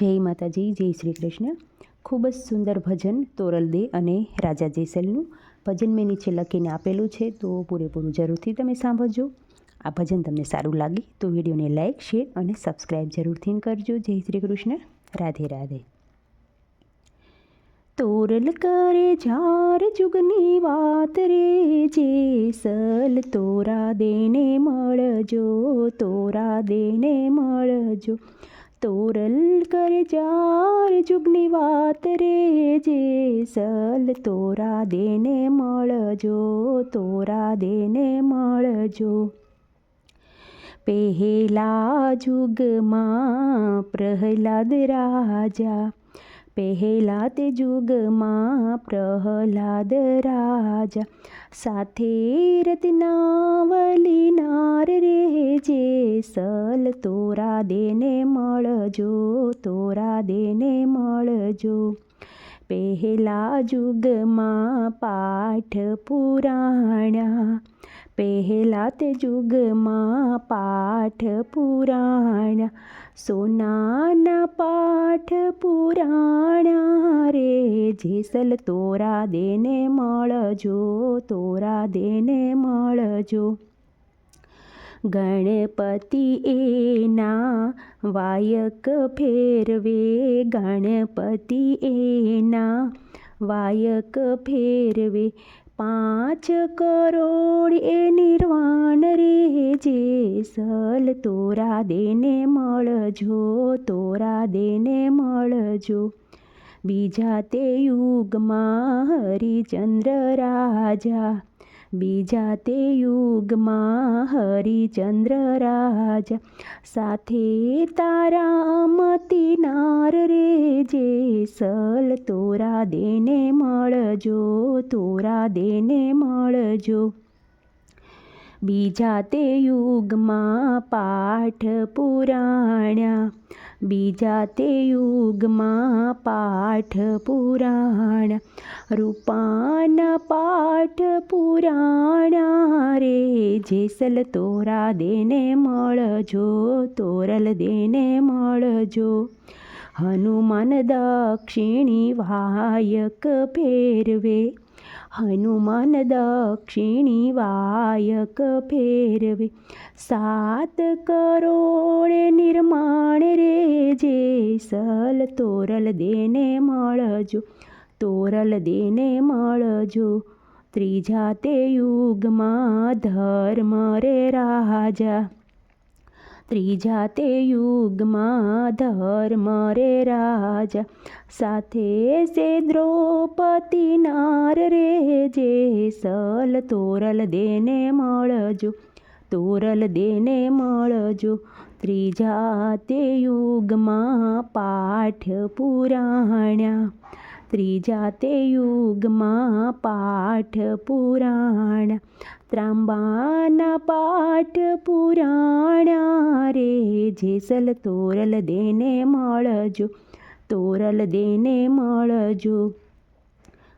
જય માતાજી, જય શ્રી કૃષ્ણ ખૂબ જ સુંદર ભજન તોરલ દે અને રાજા જેસલનું. ભજન મેં નીચે લખીને આપેલું છે, તો પૂરેપૂરું જરૂરથી તમે સાંભળજો. આ ભજન તમને સારું લાગે તો વિડીયોને લાઇક શેર અને સબસ્ક્રાઈબ જરૂરથી કરજો. જય શ્રી કૃષ્ણ રાધે રાધે. તોરલ કરે જાર જુગની વાત રે, જેસલ તોરા દેને મળજો, તોરા દેને મળજો. તોરલ કર જાર જુગની વાત રે જેસલ તોરા દેને મળજો, તોરા દેને મળજો. પહેલા જુગમાં પ્રહલાદ રાજા પહેલા તે જુગમાં પ્રહલાદ રાજા સાથે રત્નાવલી નાર રે જે સલ તોરા દેને મળજો, તોરા દેને મળજો. પહેલા જુગમાં પાઠ પુરાણા પહેલા તે જુગમાં પાઠ પુરાણ, સોનાના પાઠ પુરાણા રે, જેસલ તોરા દેને મળજો, તોરા દેને મળજો. ગણપતિ એના વાયક ફેરવે, ગણપતિ એના વાયક ફેરવે પાંચ કરોડ એ નિર્વાણ રે, જે સલ તોરા દેને મળજો, તોરા દેને મળજો. બીજા તે યુગમાં હરિચંદ્ર રાજા, બીજા તે યુગમાં હરિચંદ્ર રાજા. સાથે તારા જે સલ તોરા દેને મળજો, તોરા દેને મળજો. બીજા તે યુગમાં પાઠ પુરાણ્યા, બીજા તે યુગમાં પાઠ પુરાણ રૂપાન પાઠ પુરાણા રે, જેસલ તોરા દેને મળજો, તોરલ દેને મળજો. હનુમાન દક્ષિણી વાયક ફેરવે હનુમાન દક્ષિણી વાયક ફેરવે સાત કરોડ નિર્માણ રે જે સલ તોરલ દેને મળજો તોરલ દેને મળજો ત્રીજા તે યુગમાં ધર્મ રે રાજા ત્રીજા તે યુગમાં ધર્મ રે રાજા, સાથે સે દ્રૌપદી નાર રે જે સલ તોરલ દેને મળજો, તોરલ દેને મળજો. ત્રીજા તે યુગમાં પાઠ પુરાણ્યા ત્રીજા તે યુગમાં પાઠ પુરાણ. ત્રાંબાના પાઠ પુરાણા રે જેસલ તોરલ દેને મળજો, તોરલ દેને મળજો.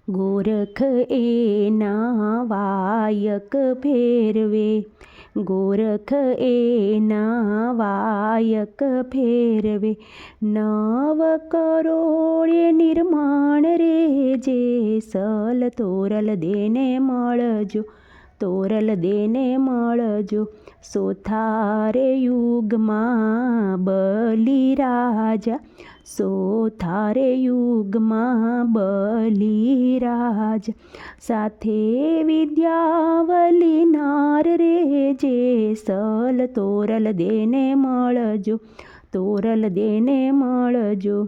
ગોરખ એના વાયક ફેરવે ગોરખ એ નાવાયક ફેરવે નવ કરોડ નિર્માણ રે જે સલ તોરલ દેને મળજો તોરલ દેને મળજો સોથારે યુગમાં બલિ રાજા સોથારે યુગમાં બલિરાજ, સાથે વિદ્યાવલી નાર રે જે સલ તોરલ દેને મળજો, તોરલ દેને મળજો.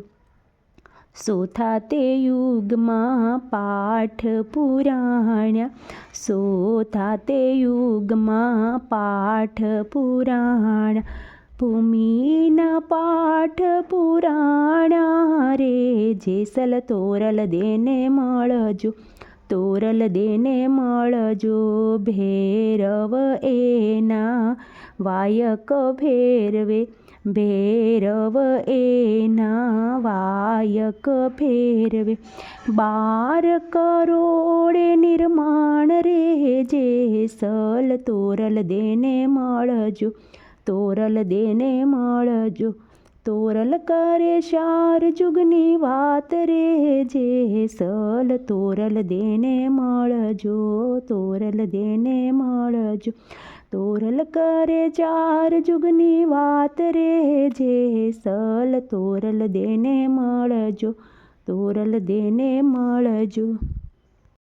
સોથા તે યુગમાં પાઠ પુરાણ્યા સોથા તે યુગમાં પાઠ પુરાણ ભૂમિના પાઠ પુરાણા રે જેસલ તોરલ દેને મળજો, તોરલ દેને મળજો ભૈરવ એના, વાયક ફેરવે ભૈરવ એના, વાયક ફેરવે બાર કરોડ નિર્માણ રે જે સલ તોરલ દેને મળજો તોરલ દેને મળજો. તોરલ કરે શાર જુગની વાત રે જે સલ તોરલ દેને મળજો. તોરલ દેને મળજો. તોરલ કરે ચાર જુગની વાત રે જે સલ તોરલ દેને મળજો. તોરલ દેને મળજો.